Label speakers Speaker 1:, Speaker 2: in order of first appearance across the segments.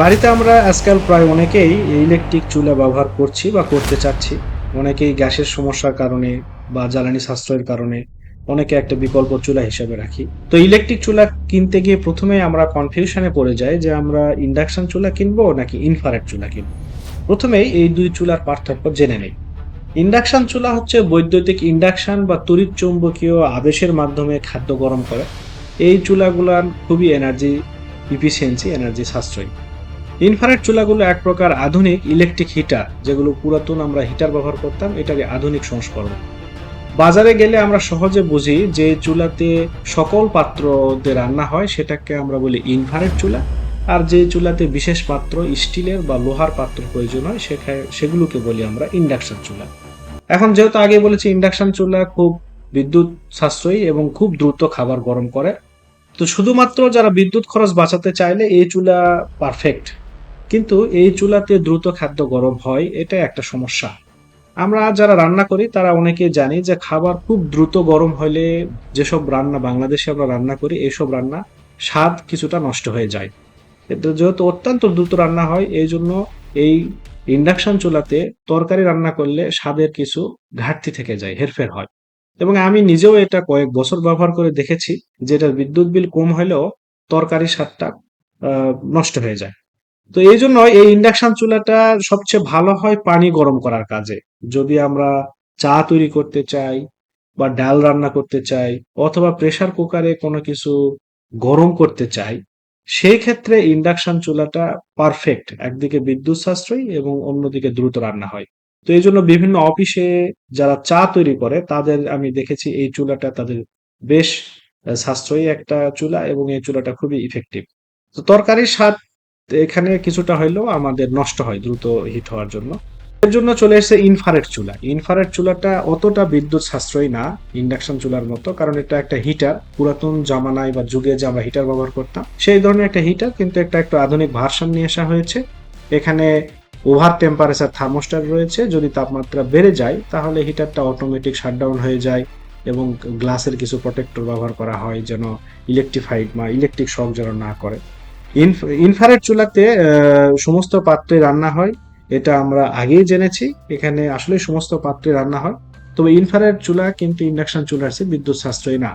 Speaker 1: বাড়িতে আমরা আজকাল প্রায় অনেকেই ইলেকট্রিক চুলা ব্যবহার করছি বা করতে চাচ্ছি। অনেকেই গ্যাসের সমস্যার কারণে বা জ্বালানি সাশ্রয়ের কারণে অনেকে একটা বিকল্প চুলা হিসেবে রাখি। তো ইলেকট্রিক চুলা কিনতে গিয়ে প্রথমে আমরা কনফিউশনে পড়ে যাই যে আমরা ইন্ডাকশন চুলা কিনবো নাকি ইনফ্রারেড চুলা কিনবো। প্রথমেই এই দুই চুলার পার্থক্য জেনে নেই। ইন্ডাকশন চুলা হচ্ছে বৈদ্যুতিক ইন্ডাকশন বা তড়িৎ চৌম্বকীয় আবেশের মাধ্যমে খাদ্য গরম করে। এই চুলাগুলার খুবই এনার্জি ইফিসিয়েন্সি এনার্জি সাশ্রয়ী। ইনফ্রারেড চুলাগুলো এক প্রকার আধুনিক ইলেকট্রিক হিটার যেগুলো পুরাতন আমরা হিটার ব্যবহার করতাম, এটারই আধুনিক সংস্করণ। বাজারে গেলে আমরা সহজে বুঝি যে চুলাতে সকল পাত্রতে রান্না হয়, সেটাকে আমরা বলি ইনফ্রারেড চুলা। আর যে চুলাতে বিশেষ পাত্র স্টিলের বা লোহার পাত্র প্রয়োজন হয় সেখানে সেগুলোকে বলি আমরা ইন্ডাকশন চুলা। এখন যেহেতু আগে বলেছি ইন্ডাকশন চুলা খুব বিদ্যুৎ সাশ্রয়ী এবং খুব দ্রুত খাবার গরম করে, তো শুধুমাত্র যারা বিদ্যুৎ খরচ বাঁচাতে চাইলে এই চুলা পারফেক্ট কিন্তু এই চুলাতে দ্রুত খাদ্য গরম হয় এটা একটা সমস্যা। আমরা যারা রান্না করি, তারা অনেকে জানি যে খাবার খুব দ্রুত গরম হলে যেসব রান্না বাংলাদেশে আমরা রান্না করি, এইসব রান্না স্বাদ কিছুটা নষ্ট হয়ে যায়। কিন্তু যেহেতু অত্যন্ত দ্রুত রান্না হয় এই জন্য এই ইন্ডাকশন চুলাতে তরকারি রান্না করলে স্বাদের কিছু ঘাটতি থেকে যায়, হেরফের হয়। এবং আমি নিজেও এটা কয়েক বছর ব্যবহার করে দেখেছি যে এটার বিদ্যুৎ বিল কম হলেও তরকারি স্বাদটা নষ্ট হয়ে যায়। তো এই জন্য এই ইন্ডাকশন চুলাটা সবচেয়ে ভালো হয় পানি গরম করার কাজে। যদি আমরা চা তৈরি করতে চাই বা ডাল রান্না করতে চাই অথবা প্রেসার কুকারে কোনো কিছু গরম করতে চাই সেই ক্ষেত্রে ইন্ডাকশন চুলাটা পারফেক্ট একদিকে বিদ্যুৎ সাশ্রয়ী এবং অন্যদিকে দ্রুত রান্না হয়। তো এই জন্য বিভিন্ন অফিসে যারা চা তৈরি করে, তাদের আমি দেখেছি এই চুলাটা তাদের বেশ সাশ্রয়ী একটা চুলা এবং এই চুলাটা খুবই ইফেক্টিভ তো তরকারির স্বাদ এখানে কিছুটা হইলেও আমাদের নষ্ট হয়, দ্রুত হিট হওয়ার জন্য। এর জন্য চলে এসেছে ইনফারেট চুলা। ইনফারেট চুলাটা অতটা বিদ্যুৎ সাশ্রয়ী না ইন্ডাকশন চুলার মতো, কারণ এটা একটা হিটার পুরাতন জামানায় বা যুগে যে আমরা হিটার ব্যবহার করতাম, সেই ধরনের একটা হিটার কিন্তু একটা একটু আধুনিক ভার্সন নিয়ে আসা হয়েছে। এখানে ওভার টেম্পারেচার থার্মোস্টার রয়েছে। যদি তাপমাত্রা বেড়ে যায়, তাহলে হিটারটা অটোমেটিক শাটডাউন হয়ে যায় এবং গ্লাসের কিছু প্রোটেক্টর ব্যবহার করা হয় যেন ইলেকট্রিফাইড বা ইলেকট্রিক শক যেন না করে। ইনফ্রারেড চুলাতে সমস্ত পাত্রে রান্না হয়, এটা আমরা আগেই জেনেছি। এখানে আসলে সমস্ত পাত্রে রান্না হয়। তবে ইনফ্রারেড চুলা কিন্তু ইন্ডাকশন চুলার চেয়ে বিদ্যুৎ সাশ্রয়ী না।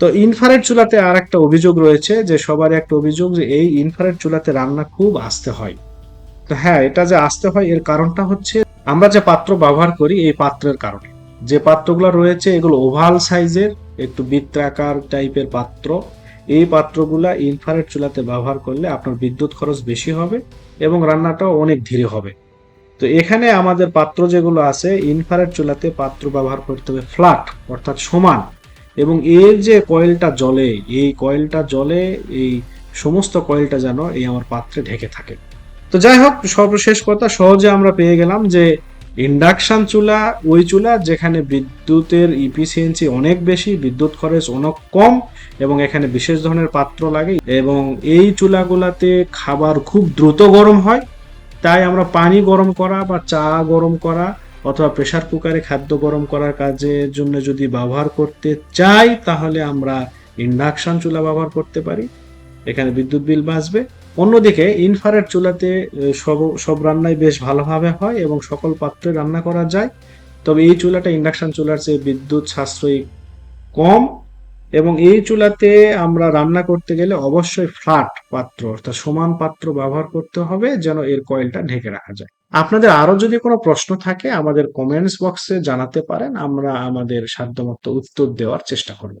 Speaker 1: তো ইনফ্রারেড চুলাতে আর একটা অভিযোগ রয়েছে যে, সবার একটা অভিযোগ যে, এই ইনফ্রারেড চুলাতে রান্না খুব আস্তে হয়। তো হ্যাঁ এটা যে আসতে হয়, এর কারণটা হচ্ছে আমরা যে পাত্র ব্যবহার করি, এই পাত্রের কারণে। যে পাত্রগুলো রয়েছে, এগুলো ওভাল সাইজের, একটু বৃত্তাকার টাইপের পাত্র। এই পাত্রগুলা ইনফ্রারেড চুলাতে ব্যবহার করলে আপনার বিদ্যুৎ খরচ বেশি হবে এবং রান্নাটাও অনেক ধীরে হবে। তো এখানে আমাদের পাত্র যেগুলো আছে ইনফ্রারেড চুলাতে পাত্র ব্যবহার করতে হবে ফ্ল্যাট অর্থাৎ সমান। এবং এর যে কয়েলটা জলে এই কয়েলটা জলে এই সমস্ত কয়েলটা যেন এই আমার পাত্রে ঢেকে থাকে। তো যাই হোক, সর্বশেষ কথা, সহজে আমরা পেয়ে গেলাম যে ইন্ডাকশন চুলা, ওই চুলা যেখানে বিদ্যুতের ইফিসিয়েন্সি অনেক বেশি, বিদ্যুৎ খরচ অনেক কম এবং এখানে বিশেষ ধরনের পাত্র লাগে এবং এই চুলাগুলাতে খাবার খুব দ্রুত গরম হয়। তাই আমরা পানি গরম করা বা চা গরম করা অথবা প্রেশার কুকারে খাদ্য গরম করার কাজের জন্য যদি ব্যবহার করতে চাই, তাহলে আমরা ইন্ডাকশন চুলা ব্যবহার করতে পারি। এখানে বিদ্যুৎ বিল বাঁচবে। অন্যদিকে ইনফ্রারেড চুলাতে সব সব রান্নাই বেশ ভালোভাবে হয় এবং সকল পাত্রে রান্না করা যায়। তবে এই চুলাটা ইন্ডাকশন চুলার চেয়ে বিদ্যুৎ সাশ্রয়ী কম এবং এই চুলাতে আমরা রান্না করতে গেলে অবশ্যই ফ্ল্যাট পাত্র অর্থাৎ সমান পাত্র ব্যবহার করতে হবে যেন এর কয়েলটা ঢেকে রাখা যায়। আপনাদের আরও যদি কোনো প্রশ্ন থাকে, আমাদের কমেন্টস বক্সে জানাতে পারেন, আমরা আমাদের সাধ্যমতো উত্তর দেওয়ার চেষ্টা করব।